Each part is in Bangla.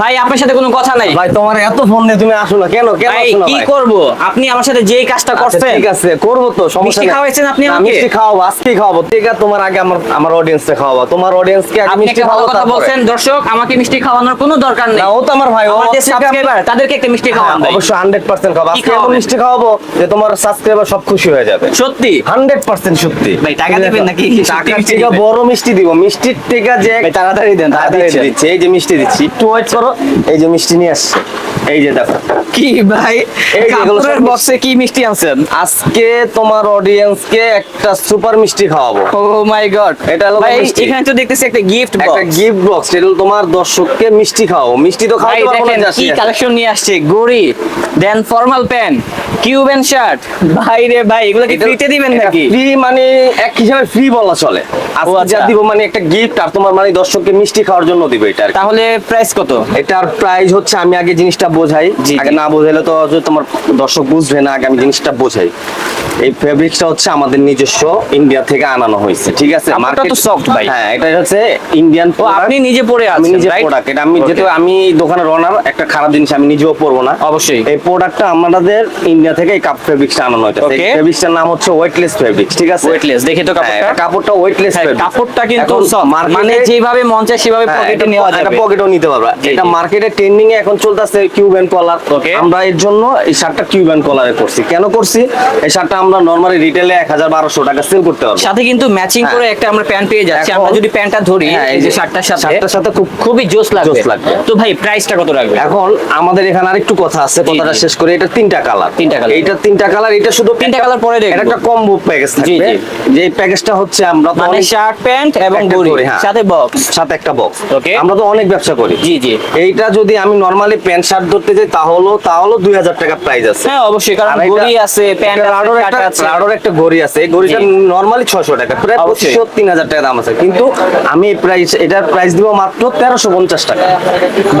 ভাই আপনার সাথে কোনো কথা নাই ভাই তোমার এত ফোন দিয়ে তুমি আসো না কেন কেন আসো না কি করব আপনি আমার সাথে যেই কাজটা আচ্ছা, করছেন ঠিক আছে করব তো সমস্যা মিষ্টি নেই। খাওয়াইছেন আপনি আমাকে? মিষ্টি খাওয়াবো আজকে খাওয়াবো ঠিক আছে তোমার আগে আমার আমার অডিয়েন্সকে খাওয়াবো তোমার অডিয়েন্সকে আগে মিষ্টি খাওয়াবো কথা। বলছেন দর্শক আমাকে মিষ্টি খাওয়ানোর কোনো দরকার নেই না ও তো আমার ভাই ও আছে। সাবস্ক্রাইবার তাদেরকে একটা মিষ্টি হ্যাঁ, খাওয়ান ভাই। অবশ্যই হান্ড্রেড পার্সেন্ট খাব কি আজকে এমন মিষ্টি খাওয়াবো যে তোমার সাবস্ক্রাইবার সব খুশি হয়ে যাবে সত্যি হান্ড্রেড পার্সেন্ট সত্যি ভাই, টাকা দেবেন নাকি? টাকার থেকে? বড় মিষ্টি দিব মিষ্টির থেকে যে তাড়াতাড়ি দেন, তাড়াতাড়ি দিচ্ছি। এই যে মিষ্টি দিচ্ছি একটু ওয়েট করো। এই যে মিষ্টি নিয়ে আসছে। এই যে দেখো। কি ভাই? কাপড়ের বক্সে কি মিষ্টি আনছেন? আজকে তোমার অডিয়েন্সকে একটা সুপার মিষ্টি খাওয়াবো। ও মাই গড এটা হলো ভাই মিষ্টি। এখানে তো দেখতেছি একটা গিফট একটা গিফট বক্স এটা তোমার দর্শককে মিষ্টি খাওয়াবো। মিষ্টি তো খাওয়াতে পারব না কি কালেকশন নিয়ে আসছে। গড়ি দেন ফর্মাল প্যান্ট কিউবেন শার্ট ভাই রে ভাই এগুলো কি ফ্রিতে দিবেন নাকি? ফ্রি মানে এক হিসাবে ফ্রি বলা চলে। আজকে আচ্ছা। যা দিব মানে একটা গিফট আর তোমার মানে দর্শককে মিষ্টি খাওয়ার জন্য দিব এটা তাহলে প্রাইস কত? এটার প্রাইস হচ্ছে আমি আগে জিনিসটা বোঝাই। আগে না বোঝাইলে তো তোমার দর্শক বুঝবে না আমি জিনিসটা বোঝাই। এই ফেব্রিক্সটা হচ্ছে আমাদের নিজস্ব ইন্ডিয়া থেকে আনানো হয়েছে ঠিক আছে? কাপড়টা তো soft ভাই। হ্যাঁ এটা হচ্ছে ইন্ডিয়ান ও আপনি নিজে পরে আমি নিজে? প্রোডাক্ট এটা আমি যেহেতু আমি এই দোকানের ওনার একটা খারাপ জিনিস আমি নিজেও পরবো না। অবশ্যই। এই প্রোডাক্টটা আমাদের ইন্ডিয়া থেকে এই কাপ ফেব্রিক্সটা আনানো হয়েছে। এই. ফেব্রিক্সটার নাম হচ্ছে ওয়েটলেস ফেব্রিক্স ঠিক আছে? ওয়েটলেস দেখি তো হ্যাঁ, কাপড়টা কাপড়টা ওয়েটলেস হ্যাঁ, কাপড়টা কিন্তু মানে যেভাবে মন চায় সেভাবে হ্যাঁ, পকেটে নেওয়া যাবে। পকেটও নিতে পারবা। এটা। মার্কেটে ট্রেন্ডিং এ এখন চলতেছে কিউবেন কলার আমরা এর জন্য এই শার্টটা কিউবেন কলারে করছি। কেন করছি? এই শার্টটা আমরা নরমালি রিটেলে এক হাজার বারোশো টাকা সেল করতে পারব। সাথে কিন্তু ম্যাচিং। করে একটা আমরা প্যান্ট পেয়ে যাচ্ছি। আমরা যদি প্যান্টটা ধরি হ্যাঁ, এই যে শার্টটার সাথে শার্টটার সাথে খুব খুবই জোস লাগবে জোস লাগবে। তো ভাই প্রাইসটা কত রাখবে এখন আমাদের এখানে আরেকটু কথা আছে কথাটা শেষ করে। এটা তিনটা কালার তিনটা কালার এইটা তিনটা কালার এটা শুধু তিনটা কালার পরে দেখব। এটা একটা কম্বো প্যাকেজ থাকবে। জি। যে প্যাকেজটা হচ্ছে আমরা তো মানে শার্ট প্যান্ট এবং ঘড়ি হ্যাঁ। সাথে বক্স সাথে একটা বক্স ওকে আমরা তো অনেক ব্যবসা করি। জি জি। এইটা যদি আমি নরমালি প্যান্ট শার্ট ধরতে যাই দুই হাজার টাকা প্রাইস আছে। হ্যাঁ অবশ্যই কারণ ঘড়ি আছে একটা আছে। একটা ঘড়ি আছে। এই ঘড়িটা জি। নরমালি ছশো টাকা প্রায় পঁচিশশো তিন হাজার টাকা দাম আছে। কিন্তু আমি প্রাইস এটার প্রাইস দিব মাত্র তেরোশো পঞ্চাশ টাকা।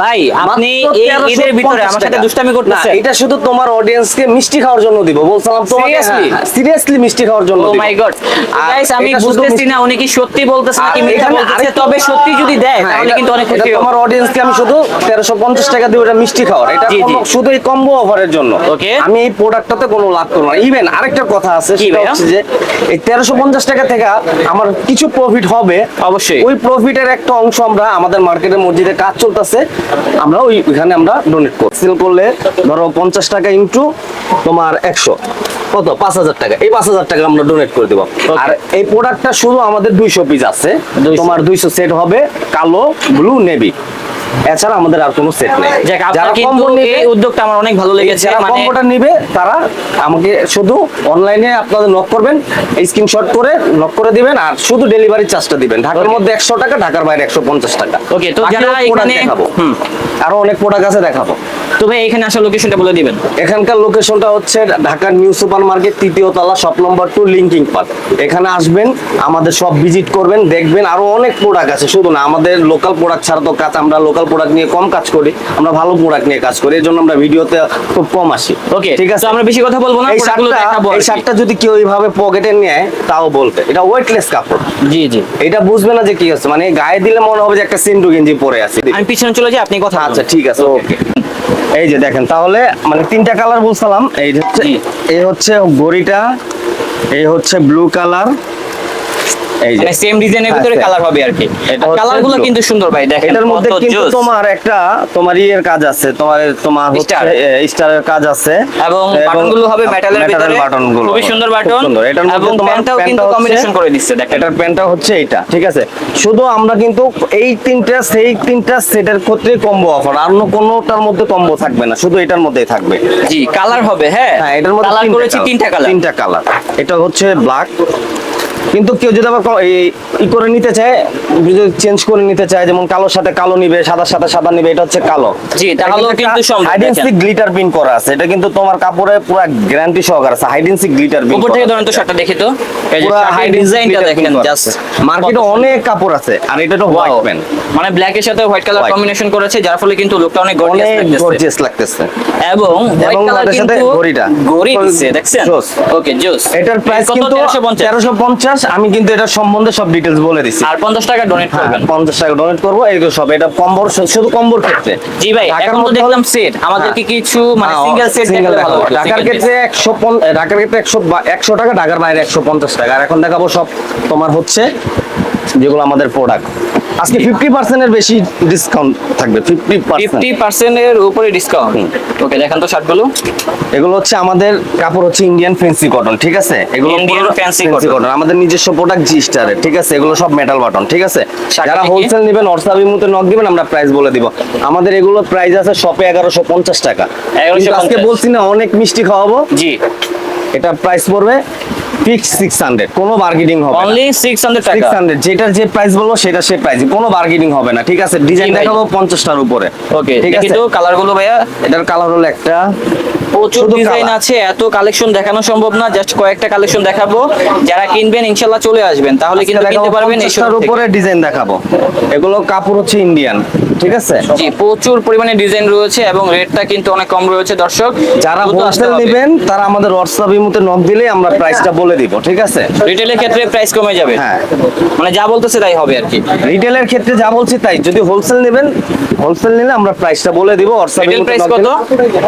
ভাই আপনি মাত্র এই ঈদের ভিতরে আমার সাথে দুষ্টামি করতেছেন। এটা শুধু তোমার অডিয়েন্সকে মিষ্টি খাওয়ার জন্য দিব। বলছিলাম তোমাকে Seriously? সিরিয়াসলি মিষ্টি খাওয়ার জন্য ও মাই গড গাইস আমি বুঝতেছি না উনি কি সত্যি বলতেছে নাকি মিথ্যা বলতেছে তবে সত্যি যদি দেয় হ্যাঁ, তাহলে কিন্তু অনেক খুশি তোমার অডিয়েন্সকে আমি শুধু তেরোশো পঞ্চাশ টাকা দিয়ে ওটা মিষ্টি খাওয়ার। এটা জি, এই কম্বো অফারের জন্য। Okay. আমি এই প্রোডাক্টটাতে কোনো লাভ করব না। ইভেন আরেকটা কথা আছে সেটা হচ্ছে যে এই তেরোশো পঞ্চাশ টাকা থেকে আমার কিছু প্রফিট হবে। অবশ্যই। ওই প্রফিটের একটা অংশ আমরা আমাদের মার্কেটের মসজিদে কাজ চলতেছে। আমরা ওই ওইখানে আমরা ডোনেট করি সেল করলে ধরো পঞ্চাশ টাকা ইন্টু তোমার একশো। কত? পাঁচ হাজার টাকা। এই পাঁচ হাজার টাকা আমরা ডোনেট করে দেবো। আর এই প্রোডাক্টটা শুধু আমাদের দুইশো পিস আছে। তোমার দুইশো সেট হবে কালো ব্লু নেভি এছাড়া আমাদের আর কোনো সেট নেই। যারা কিন্তু এই উদ্যোগটা আমার অনেক ভালো লেগেছে মানে কম্বোটা নিবে তারা আমাকে শুধু অনলাইনে আপনাদের নক করবেন স্ক্রিনশট করে নক করে দিবেন আর শুধু ডেলিভারি চার্জটা দিবেন। ঢাকার মধ্যে একশো টাকা ঢাকার বাইরে একশো পঞ্চাশ টাকা। ওকে তো যারা এখানে- দেখাবো। আরও অনেক প্রোডাক্ট আছে দেখাবো। তো ভাই এখানে আসা লোকেশনটা বলে দিবেন। এখানকার লোকেশনটা হচ্ছে ঢাকার নিউ সুপার মার্কেট তৃতীয় তলা shop number two linking park এখানে আসবেন আমাদের সব ভিজিট করবেন দেখবেন আরও অনেক প্রোডাক্ট আছে। শুধু না আমাদের লোকাল প্রোডাক্ট ছাড়া তো কাজ আমরা লোকাল প্রোডাক্ট নিয়ে কম কাজ করি আমরা ভালো প্রোডাক্ট নিয়ে কাজ করি এর জন্য আমরা ভিডিওতে খুব কম আসি। ওকে ঠিক আছে? আমরা বেশি কথা বলব না এই শার্টটা দেখাবো এই শার্টটা যদি কেউ এইভাবে পকেটে নেয় তাও বলবে। এটা ওয়েটলেস কাপড়। জি জি। এটা বুঝবে না যে কি হচ্ছে। মানে গায়ে দিলে মনে হবে যে একটা সিন্ডু গেঞ্জি পরে আছে। আমি পিছনে চলে যাই আপনি কথা আচ্ছা ঠিক আছে ওকে এই যে দেখেন তাহলে মানে তিনটা কালার বলছিলাম এই হচ্ছে। এই হচ্ছে গড়িটা এই হচ্ছে ব্লু কালার মানে সেম ডিজাইনের ভিতরে কালার হবে আর কি। এটা কিন্তু সুন্দর ভাই দেখেন এটার মধ্যে কিন্তু তোমার একটা তোমার ইয়ের কাজ আছে তোমার তোমার হচ্ছে স্টারের কাজ আছে। এবং বাটনগুলো হবে মেটালের ভিতরে। খুবই সুন্দর বাটন সুন্দর। এটার মধ্যে তোমার প্যান্টটাও কিন্তু কম্বিনেশন করে দিচ্ছে দেখেন। এটার প্যান্টটা হচ্ছে এইটা ঠিক আছে? শুধু আমরা কিন্তু এই তিনটা সেই তিনটা সেটের ক্ষেত্রে কম্বো অফার আর অন্য কোনোটার মধ্যে কম্বো থাকবে না শুধু এটার মধ্যেই থাকবে। জি কালার হবে হ্যাঁ। হ্যাঁ এটার মধ্যে কালার করেছি তিনটা কালার তিনটা কালার এটা হচ্ছে ব্ল্যাক কিন্তু কেউ যদি আবার ই করে নিতে চায় যদি চেঞ্জ করে নিতে চায় যেমন কালোর সাথে কালো নিবে সাদার সাথে সাদা নিবে এটা হচ্ছে কালো। জি, তাহলেও কিন্তু দেখেন। গ্লিটার পিন করা আছে। এটা কিন্তু তোমার কাপড়ে পুরো গ্যারান্টি সহকারে আছে হাইডেন্সিক গ্লিটার পিন উপর থেকে ধরেন তো শার্টটা দেখি তো। এই যে শার্টের ডিজাইনটা দেখেন জাস্ট মার্কেটে অনেক কাপড় আছে আর এটা তো হোয়াইট প্যান্ট মানে ব্ল্যাক এর সাথে হোয়াইট কালার কম্বিনেশন করেছে যার ফলে কিন্তু লুকটা অনেক গর্জিয়াস লাগতেছে। গর্জিয়াস লাগতেছে। এবং হোয়াইট কালার কিন্তু ঘড়িটা। ঘড়ি দিচ্ছে দেখছেন? ওকে জোস এটার প্রাইস কত? কিন্তু 1350 পঞ্চাশ বিশ্বাস আমি কিন্তু এটা সম্বন্ধে সব ডিটেলস বলে দিচ্ছি আর পঞ্চাশ টাকা ডোনেট হ্যাঁ করবেন। পঞ্চাশ টাকা ডোনেট করব তো সব। এটা কম্বর শুধু কম্বর ক্ষেত্রে। জি ভাই এখন তো দেখলাম সেট আমাদেরকে কিছু মানে হ্যাঁ, সিঙ্গেল সেট দেখাবো। ঢাকার ক্ষেত্রে একশো ঢাকার ক্ষেত্রে একশো বা- একশো টাকা ঢাকার বাইরে একশো পঞ্চাশ টাকা। আর এখন দেখাবো সব তোমার হচ্ছে যেগুলো আমাদের প্রোডাক্ট আজকে ফিফটি পার্সেন্টের বেশি ডিসকাউন্ট থাকবে ফিফটি ফিফটি পার্সেন্টের উপরে ডিসকাউন্ট ওকে দেখেন তো শার্টগুলো। এগুলো হচ্ছে আমাদের কাপড় হচ্ছে ইন্ডিয়ান ফেন্সি কটন ঠিক আছে? এগুলো fancy cotton। cotton। আমাদের নিজস্ব প্রোডাক্ট জি স্টারের ঠিক আছে? এগুলো সব মেটাল বাটন ঠিক আছে? যারা হোলসেল নেবেন অর্সাবি মতো নক দিবেন আমরা প্রাইস বলে দিব। আমাদের এগুলো প্রাইস আছে শপে এগারোশো পঞ্চাশ টাকা। আজকে বলছি না অনেক মিষ্টি খাওয়াবো। জি। এটা প্রাইস পড়বে ফিক্স সিক্স হান্ড্রেড কোনো বার্গেনিং হবে অনলি সিক্স হান্ড্রেড টাকা। সিক্স হান্ড্রেড যেটার যে প্রাইস বলব সেটা সে প্রাইস কোনো বার্গেনিং হবে না ঠিক আছে? ডিজাইন। দেখাবো পঞ্চাশটার উপরে ওকে ঠিক আছে? কিন্তু কালারগুলো ভাইয়া। এটার কালার হলো একটা প্রচুর ডিজাইন আছে এত কালেকশন দেখানো সম্ভব না জাস্ট কয়েকটা কালেকশন দেখাবো। যারা কিনবেন ইনশাল্লাহ চলে আসবেন তাহলে কিন্তু কিনতে পারবেন এই উপরে ডিজাইন দেখাবো। এগুলো কাপড় হচ্ছে ইন্ডিয়ান ঠিক আছে? জি প্রচুর পরিমাণে ডিজাইন রয়েছে এবং রেটটা কিন্তু অনেক কম রয়েছে দর্শক। যারা হোলসেল নেবেন তারা আমাদের হোয়াটসঅ্যাপ ইমুতে নক দিলে আমরা প্রাইসটা বলে দিব ঠিক আছে? রিটেলের ক্ষেত্রে প্রাইস কমে যাবে? হ্যাঁ। মানে যা বলতেছে তাই হবে আর কি। রিটেলের ক্ষেত্রে যা বলছি তাই যদি হোলসেল নেবেন হোলসেল নিলে আমরা প্রাইসটা বলে দিব হোয়াটসঅ্যাপ Retail price কত?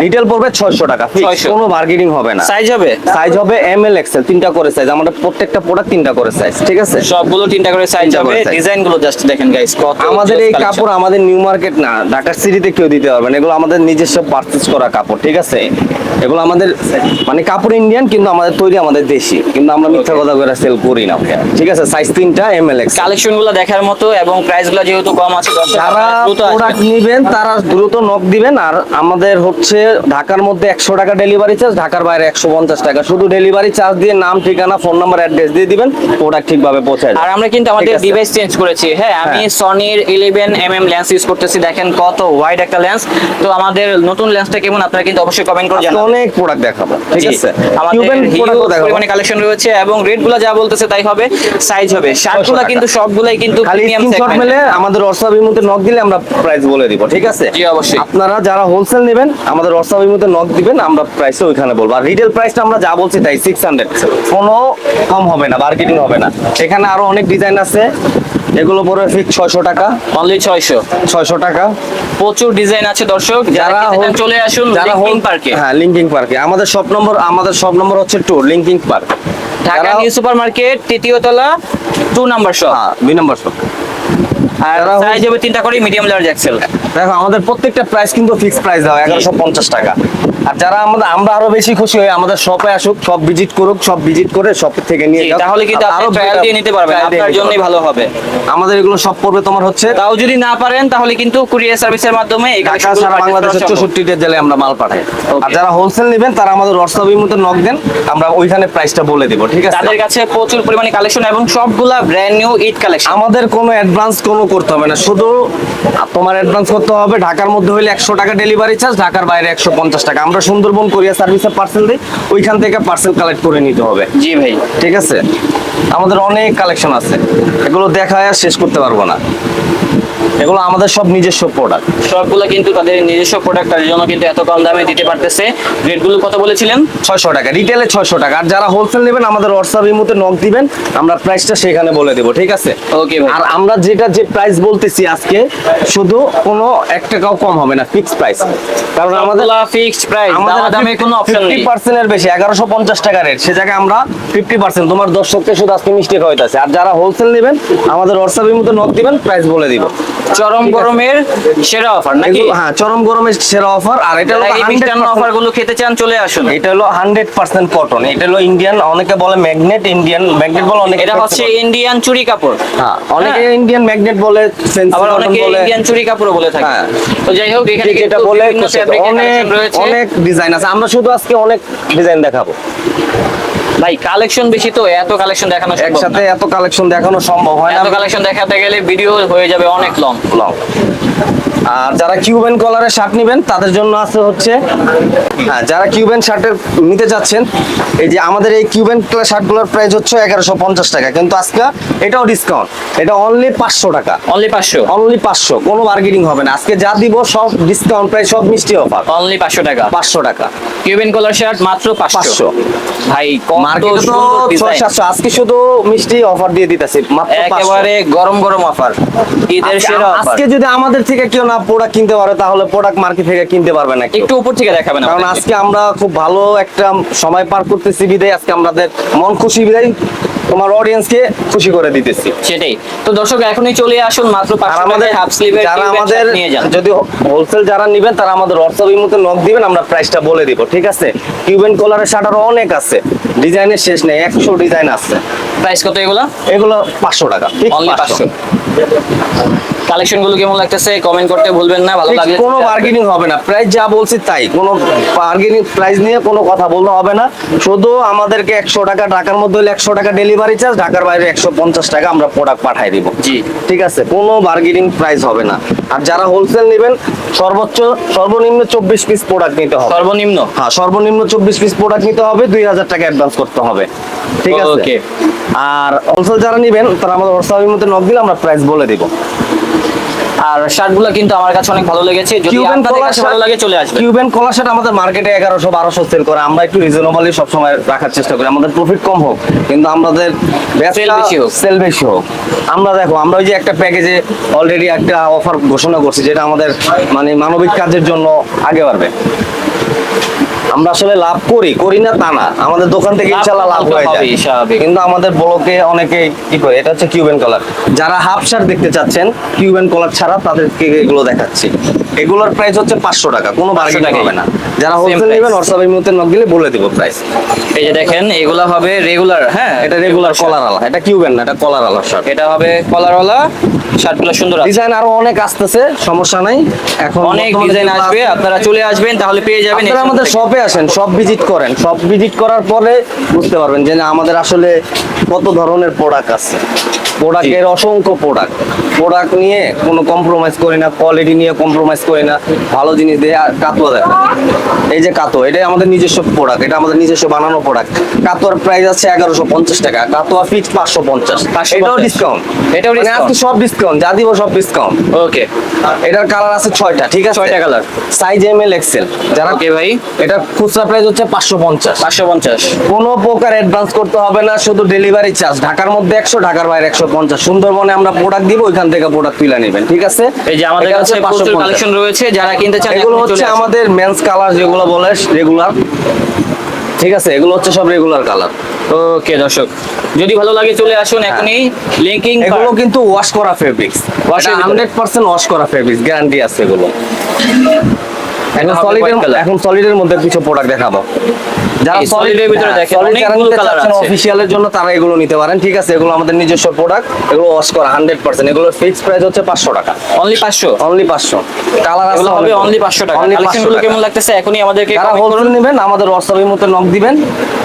রিটেল পড়বে 600 টাকা fix, 600 কোনো বার্গেনিং হবে না। সাইজ হবে? সাইজ হবে এম এল এক্সেল তিনটা করে সাইজ আমাদের প্রত্যেকটা প্রোডাক্ট তিনটা করে সাইজ ঠিক আছে? সবগুলো তিনটা করে সাইজ হবে। ডিজাইনগুলো জাস্ট দেখেন গাইস কত আমাদের এই কাপড় আমাদের নিউ মার্কেট না ঢাকার সিটিতে কেউ দিতে পারবে না এগুলো আমাদের নিজস্ব পারচেজ করা কাপড় ঠিক আছে? এগুলো আমাদের মানে কাপড় ইন্ডিয়ান কিন্তু আমাদের তৈরি আমাদের দেশি। কিন্তু আমরা মিথ্যা কথা করে সেল করি না ঠিক আছে? সাইজ তিনটা এম এল এক্স কালেকশনগুলো দেখার মতো এবং প্রাইসগুলো যেহেতু কম আছে যারা প্রোডাক্ট নিবেন তারা দ্রুত নক দিবেন আর আমাদের হচ্ছে ঢাকার মধ্যে একশো টাকা ডেলিভারি চার্জ ঢাকার বাইরে একশো পঞ্চাশ টাকা। শুধু ডেলিভারি চার্জ দিয়ে নাম ঠিকানা ফোন নাম্বার অ্যাড্রেস দিয়ে দিবেন প্রোডাক্ট ঠিকভাবে পৌঁছায় আর আমরা কিন্তু আমাদের ডিভাইস চেঞ্জ করেছি। হ্যাঁ আমি। সনির eleven M M lens use করতেছি। দেখেন কত ওয়াইড একটা লেন্স তো আমাদের নতুন লেন্সটা কেমন? আপনারা কিন্তু অবশ্যই কমেন্ট করে জানাবেন। অনেক প্রোডাক্ট দেখাবো ঠিক আছে? আমাদের পরিমাণে কালেকশন রয়েছে এবং রেটগুলো যা বলতেছে তাই হবে সাইজ হবে। শার্টগুলো কিন্তু সবগুলাই কিন্তু প্রিমিয়াম সেগমেন্ট মেলে আমাদের হোয়াটসঅ্যাপের মধ্যে নক দিলে আমরা প্রাইস বলে দিব ঠিক আছে? জি, অবশ্যই। আপনারা যারা হোলসেল নেবেন আমাদের হোয়াটসঅ্যাপের মধ্যে নক দিবেন আমরা প্রাইসটা ওইখানে বলব। আর রিটেল প্রাইসটা আমরা যা বলছি তাই সিক্স হান্ড্রেড কোনো কম হবে না মার্কেটিং হবে না। এখানে আরও অনেক ডিজাইন আছে। এগুলো পরে ফিক্স ছয়শো টাকা। অনলি ছয়শো। ছয়শো টাকা। প্রচুর ডিজাইন আছে দর্শক। যারা চলে আসুন যারা হোম পার্কে হ্যাঁ লিঙ্কিং পার্কে আমাদের সব নম্বর আমাদের সব নম্বর হচ্ছে two linking park Dhaka new super market তৃতীয় তলা টু নাম্বার শপ হ্যাঁ দুই নাম্বার শপ আর যারা সাইজ হবে তিনটা করে মিডিয়াম লার্জ এক্সেল দেখো আমাদের প্রত্যেকটা প্রাইস কিন্তু ফিক্স প্রাইস দেওয়া এগারোশো টাকা। আর যারা আমাদের আমরা আরও বেশি খুশি হই আমাদের শপে আসুক সব ভিজিট করুক সব ভিজিট করে শপ থেকে নিয়ে যাক। তাহলে কিন্তু আপনি ট্রায়াল দিয়ে নিতে পারবেন আপনার জন্যই ভালো হবে। আমাদের এগুলো সব পড়বে তোমার হচ্ছে তাও যদি না পারেন তাহলে কিন্তু কুরিয়ার সার্ভিসের মাধ্যমে ঢাকা সারা বাংলাদেশের সম্ভব। চৌষট্টিটা আমরা মাল পাঠাই। আর যারা হোলসেল নেবেন তারা আমাদের হোয়াটসঅ্যাপের মধ্যে নক দেন আমরা ওইখানে প্রাইসটা বলে দিব ঠিক আছে? তাদের কাছে প্রচুর পরিমাণে কালেকশন এবং সবগুলা ব্র্যান্ড নিউ ঈদ কালেকশন আমাদের কোনো অ্যাডভান্স কোনো করতে হবে না। শুধু তোমার অ্যাডভান্স করতে হবে ঢাকার মধ্যে হলে একশো টাকা ডেলিভারি চার্জ ঢাকার বাইরে একশো পঞ্চাশ টাকা। আমরা সুন্দরবন কোরিয়া সার্ভিসে পার্সেল দিই ওইখান থেকে পার্সেল কালেক্ট করে নিতে হবে। জি ভাই। ঠিক আছে? আমাদের অনেক কালেকশন আছে। এগুলো দেখায় আর শেষ করতে পারব না। এগুলো আমাদের সব নিজস্ব প্রোডাক্ট সবগুলো কিন্তু তাদের নিজস্ব প্রোডাক্ট তার জন্য কিন্তু এত কম দামে দিতে পারতেছে। রেটগুলো কত বলেছিলেন? ছয়শো টাকা। রিটেলে ছয়শো টাকা। আর যারা হোলসেল নেবেন আমাদের হোয়াটসঅ্যাপ মধ্যে নক দিবেন আমরা প্রাইসটা সেখানে বলে দেবো ঠিক আছে? ওকে আর আমরা যেটা যে প্রাইস বলতেছি আজকে শুধু কোনো এক টাকাও কম হবে না ফিক্সড প্রাইস কারণ আমাদের ফিক্সড প্রাইস আমাদের দামে কোনো অপশন নেই। পার্সেন্টের বেশি এগারোশো পঞ্চাশ টাকা রেট সে জায়গায় আমরা ফিফটি পার্সেন্ট তোমার দর্শককে শুধু আজকে মিষ্টি খাওয়াইতেছে আর যারা হোলসেল নেবেন আমাদের হোয়াটসঅ্যাপের মধ্যে নক দিবেন প্রাইস বলে দিব। চরম গরমের সেরা অফার নাকি? হ্যাঁ চরম গরমের সেরা অফার আর এটা হলো 100% অফারগুলো খেতে চান চলে আসুন। এটা হলো হান্ড্রেড পার্সেন্ট কটন এটা হলো ইন্ডিয়ান অনেকে বলে ম্যাগনেট ইন্ডিয়ান ম্যাগনেট বলে অনেকে এটা হচ্ছে ইন্ডিয়ান চুরি কাপড়। হ্যাঁ অনেকে ইন্ডিয়ান ম্যাগনেট বলে আবার অনেকে ইন্ডিয়ান চুরি কাপড় বলে থাকে। হ্যাঁ। তো যাই হোক এখানে বলে অনেক অনেক ডিজাইন আছে। আমরা শুধু আজকে অনেক ডিজাইন দেখাবো। ভাই কালেকশন বেশি তো এত কালেকশন দেখানো একসাথে এত কালেকশন দেখানো সম্ভব হয় না। এত কালেকশন দেখাতে গেলে ভিডিও হয়ে যাবে অনেক লং লং আর যারা কিউবেন কলারের শার্ট নেবেন তাদের জন্য আছে হচ্ছে হ্যাঁ যারা কিউবেন শার্টের নিতে যাচ্ছেন এই যে আমাদের এই কিউবেন শার্টগুলোর প্রাইস হচ্ছে এগারোশো পঞ্চাশ টাকা। কিন্তু আজকে এটাও ডিসকাউন্ট এটা অনলি পাঁচশো টাকা। অনলি পাঁচশো? অনলি পাঁচশো। কোনো বার্গেনিং হবে না। আজকে যা দিব সব ডিসকাউন্ট প্রাইস সব মিষ্টি অফার অনলি পাঁচশো টাকা? পাঁচশো টাকা। কিউবেন কলার শার্ট মাত্র পাঁচশো? ভাই কত মার্কেটে তো সুন্দর ছয় design। সাতশো। আজকে শুধু মিষ্টি অফার দিয়ে দিতেছি মাত্র একেবারে গরম গরম অফার ঈদের আজকে- সেরা অফার আজকে যদি আমাদের থেকে কেউ না প্রোডাক্ট কিনতে পারে তাহলে প্রোডাক্ট মার্কেট থেকে কিনতে পারবে না একটু উপর থেকে দেখাবেন কারণ আজকে আমরা খুব ভালো একটা সময় পার করতেছি বিদায়। আজকে আমাদের মন খুশি বিদায়। তোমার অডিয়েন্সকে খুশি করে দিতেছি। সেটাই। তো দর্শক এখনই চলে আসুন মাত্র আমাদের হাফ স্লিভের যারা আমাদের নিয়ে যান। যদি হোলসেল যারা নিবেন তারা আমাদের হোয়াটসঅ্যাপের মধ্যে নক দিবেন আমরা প্রাইসটা বলে দিব ঠিক আছে? কিউবেন কলারের শার্টার অনেক আছে। ডিজাইনের শেষ নেই একশো ডিজাইন আছে। প্রাইস কত এগুলো? এগুলো পাঁচশো টাকা। অনলি পাঁচশো। কালেকশনগুলো কেমন লাগতেছে? কমেন্ট করতে ভুলবেন না ভালো লাগলে কোনো বার্গেনিং হবে না। প্রাইস যা বলছি তাই। কোনো বার্গেনিং প্রাইস নিয়ে কোনো কথা বলতে হবে না। শুধু আমাদেরকে একশো টাকা ঢাকার মধ্যে হলে একশো টাকা ডেলিভারি চার্জ ঢাকার বাইরে একশো পঞ্চাশ টাকা আমরা প্রোডাক্ট পাঠাই দিব। জি। ঠিক আছে? কোনো বার্গেনিং প্রাইস হবে না। আর যারা হোলসেল নেবেন সর্বোচ্চ সর্বনিম্ন চব্বিশ পিস প্রোডাক্ট নিতে হবে। সর্বনিম্ন? হ্যাঁ সর্বনিম্ন চব্বিশ পিস প্রোডাক্ট নিতে হবে। দুই হাজার টাকা অ্যাডভান্স করতে হবে। ঠিক আছে? Okay. আর হোলসেল যারা নেবেন তারা আমাদের হোয়াটসঅ্যাপের মধ্যে নক দিলে আমরা প্রাইস বলে দিব। আর শার্টগুলো কিন্তু আমার কাছে অনেক ভালো লেগেছে। যদি আপনাদের কাছে ভালো লাগে চলে আসবে কিউবেন কলার শার্ট আমাদের মার্কেটে এগারোশো বারোশো সেল করে। আমরা একটু রিজনেবলি সবসময় রাখার চেষ্টা করি। আমাদের প্রফিট কম হোক কিন্তু আমাদের Sell বেশি হোক। সেল বেশি হোক। আমরা দেখো আমরা ওই যে একটা প্যাকেজে অলরেডি একটা অফার ঘোষণা করছি যেটা আমাদের মানে মানবিক কাজের জন্য আগে বাড়বে। আমরা আসলে লাভ করি করি না তা না। আমাদের দোকান থেকে লাভ ইনশাল্লাহ লাভ হয়ে যায়। কিন্তু আমাদের ব্লকে অনেকে কি করে এটা হচ্ছে কিউবেন কলার যারা হাফ শার্ট দেখতে চাচ্ছেন কিউবেন কলার ছাড়া তাদেরকে এগুলো দেখাচ্ছি। এগুলোর প্রাইস হচ্ছে পাঁচশো টাকা কোনো বার্গেনিং হবে না। যারা হোলসেল। নেবেন হোয়াটসঅ্যাপের মধ্যে নক দিলে বলে দিব প্রাইস এই যে দেখেন এগুলা হবে রেগুলার হ্যাঁ? এটা রেগুলার কলার আলা এটা কিউবেন না এটা কলার আলা শার্ট এটা হবে কলারওয়ালা শার্টগুলো সুন্দর ডিজাইন আরও অনেক আসতেছে সমস্যা নাই। এখন অনেক ডিজাইন আসবে আপনারা চলে আসবেন তাহলে পেয়ে যাবেন আপনারা আমাদের থেকে। শপে আসেন সব ভিজিট করেন। সব ভিজিট করার পরে বুঝতে পারবেন যে না, আমাদের আসলে কত ধরনের প্রোডাক্ট আছে। প্রোডাক্টের অসংখ্য প্রোডাক্ট প্রোডাক্ট নিয়ে কোনো কম্প্রোমাইজ করি না কোয়ালিটি নিয়ে কম্প্রোমাইজ করি না ভালো জিনিস দিয়ে আর কাতুয়া দেখেন এই যে কাতো এটাই আমাদের নিজস্ব প্রোডাক্ট এটা আমাদের নিজস্ব বানানো প্রোডাক্ট কাতোয়ার প্রাইস আছে এগারোশো পঞ্চাশ টাকা কাতোয়া ফিক্স পাঁচশো পঞ্চাশ। এটাও ডিসকাউন্ট এটাও মানে আজকে সব ডিসকাউন্ট যা দিব সব ডিসকাউন্ট ওকে এটার কালার আছে ছয়টা ঠিক আছে? ছয়টা colour। Size M L XL যারা ওকে ভাই। এটা খুচরা প্রাইস হচ্ছে পাঁচশো পঞ্চাশ। পাঁচশো পঞ্চাশ। কোনো প্রকার অ্যাডভান্স করতে হবে না শুধু ডেলিভারি চার্জ ঢাকার মধ্যে একশো ঢাকার বাইরে একশো পঞ্চাশ। সুন্দরবনে আমরা প্রোডাক্ট দিব ওইখান থেকে প্রোডাক্ট তুলে নেবেন ঠিক আছে? এই যে আমাদের কাছে হচ্ছে প্রচুর 550 কালেকশন রয়েছে যারা কিনতে চান এগুলো হচ্ছে আমাদের মেন্স কালার যেগুলো বলে রেগুলার ঠিক আছে? এগুলো হচ্ছে সব রেগুলার কালার ওকে দর্শক। যদি ভালো লাগে চলে আসুন হ্যাঁ। এখনই। লিঙ্কিং এগুলো কিন্তু ওয়াশ করা ফেব্রিক্স। হান্ড্রেড পার্সেন্ট ওয়াশ করা ফেব্রিক্স গ্যারান্টি আছে এগুলো। এখন সলিডের। এখন সলিডের মধ্যে কিছু প্রোডাক্ট দেখাবো। যারা এর ভিতরে দেখেন, অনেকগুলো colour আছে। জন্য তারা এগুলো নিতে পারেন ঠিক আছে? এগুলো আমাদের নিজস্ব প্রোডাক্ট এগুলো ওয়াশ করা হান্ড্রেড পার্সেন্ট এগুলো ফিক্স প্রাইস হচ্ছে পাঁচশো টাকা। অনলি পাঁচশো? অনলি পাঁচশো। কালার আছে হবে অনলি পাঁচশো টাকা। কেমন লাগতেছে এখনই আমাদেরকে যারা করুন। হোলসেল নেবেন আমাদের হোয়াটসঅ্যাপের মধ্যে নক দিবেন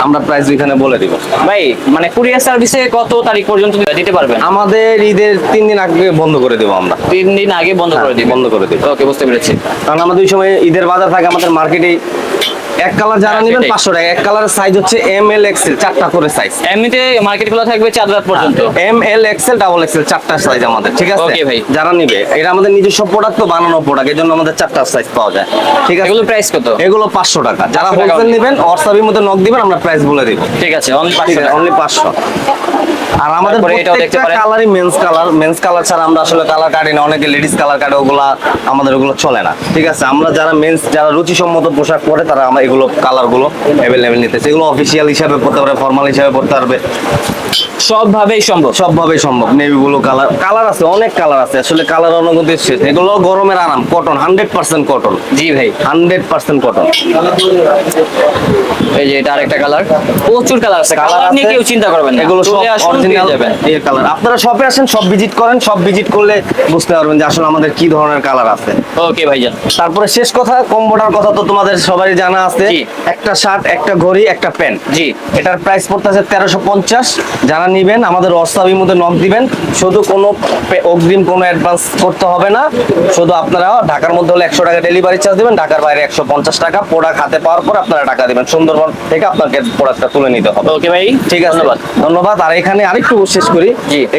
আমরা প্রাইস ওইখানে বলে দিব। ভাই মানে কুরিয়ার সার্ভিসে কত তারিখ পর্যন্ত দিতে পারবেন? আমাদের ঈদের তিন দিন আগে বন্ধ করে দেবো আমরা। তিন দিন আগে বন্ধ করে হ্যাঁ, দিবেন। বন্ধ করে দিব। ওকে বুঝতে পেরেছি। কারণ আমাদের ওই সময় ঈদের বাজার থাকে আমাদের মার্কেটে এক কালার যারা হ্যাঁ, নেবেন সেটাই। পাঁচশো টাকা। এক কালারের সাইজ হচ্ছে এম এল এক্সেল চারটা করে সাইজ এমনিতে মার্কেট খোলা থাকবে চার রাত পর্যন্ত। M L XL double XL চারটা সাইজ আমাদের ঠিক আছে? Okay, ভাই। যারা নিবে এটা আমাদের নিজস্ব প্রোডাক্ট তো বানানো প্রোডাক্ট এই জন্য আমাদের চারটা সাইজ পাওয়া যায় ঠিক আছে? এগুলো প্রাইস কত? এগুলো পাঁচশো টাকা। যারা 500 হোলসেল। নেবেন হোয়াটসঅ্যাপের মধ্যে নক দিবেন আমরা প্রাইস বলে দিব। ঠিক আছে অনলি পাঁচশো টাকা অনলি পাঁচশো। আর আমাদের এটাও দেখতে পারেন। কালারই মেন্স কালার মেন্স কালার ছাড়া আমরা আসলে কালার কাটি না অনেকে লেডিস কালার কাটে ওগুলা আমাদের ওগুলো চলে না ঠিক আছে? আমরা যারা মেন্স যারা রুচিসম্মত পোশাক পরে তারা আমরা এগুলো কালারগুলো অ্যাভেলেবেল নিতেছে। এগুলো অফিসিয়াল হিসাবে পড়তে পারবে ফর্মাল হিসাবে পড়তে পারবে। সব ভাবেই সম্ভব সবভাবেই সম্ভব। নেভি ব্লু কালার কালার আছে অনেক কালার আছে। আসলে কালার অনুগতি শেষ এগুলো গরমের আরাম কটন হান্ড্রেড পার্সেন্ট কটন জি ভাই। হান্ড্রেড পার্সেন্ট কটন এই যে এটা আরেকটা কালার প্রচুর কালার আছে। কালার নিয়ে কেউ চিন্তা করবেন না। এগুলো সব অরিজিনাল এর কালার আপনারা শপে আসেন সব ভিজিট করেন সব ভিজিট করলে বুঝতে পারবেন যে আসলে আমাদের কি ধরনের কালার আছে। ওকে ভাইজান। তারপরে শেষ কথা কম্বোটার কথা তো তোমাদের সবাই জানা আছে। একটা শার্ট একটা ঘড়ি একটা প্যান্ট জি। এটার প্রাইস পড়তেছে তেরোশো পঞ্চাশ। যারা নিবেন আমাদের অস্তাবির মধ্যে নক দিবেন। শুধু কোনো অগ্রিম কোনো অ্যাডভান্স করতে হবে না। শুধু আপনারা ঢাকার মধ্যে হলে একশো টাকা ডেলিভারি চার্জ দিবেন ঢাকার বাইরে একশো পঞ্চাশ টাকা। প্রোডাক্ট হাতে পাওয়ার পর আপনারা টাকা দিবেন। সুন্দরবন থেকে আপনাকে প্রোডাক্টটা তুলে নিতে হবে। ওকে ভাই। ঠিক আছে। ধন্যবাদ। ধন্যবাদ। আর এখানে আরেকটু শেষ করি।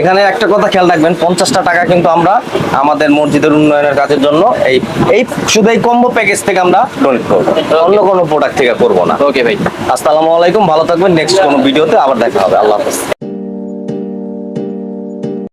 এখানে একটা কথা খেয়াল রাখবেন পঞ্চাশটা টাকা কিন্তু আমরা আমাদের মসজিদের উন্নয়নের কাজের জন্য এই এই শুধু এই কম্বো প্যাকেজ থেকে আমরা ডোনেট করব। অন্য কোনো প্রোডাক্ট থেকে করব না। ওকে ভাই। আসসালামু আলাইকুম। ভালো থাকবেন। নেক্সট কোনো ভিডিওতে আবার দেখা হবে। আল্লাহ হাফেজ।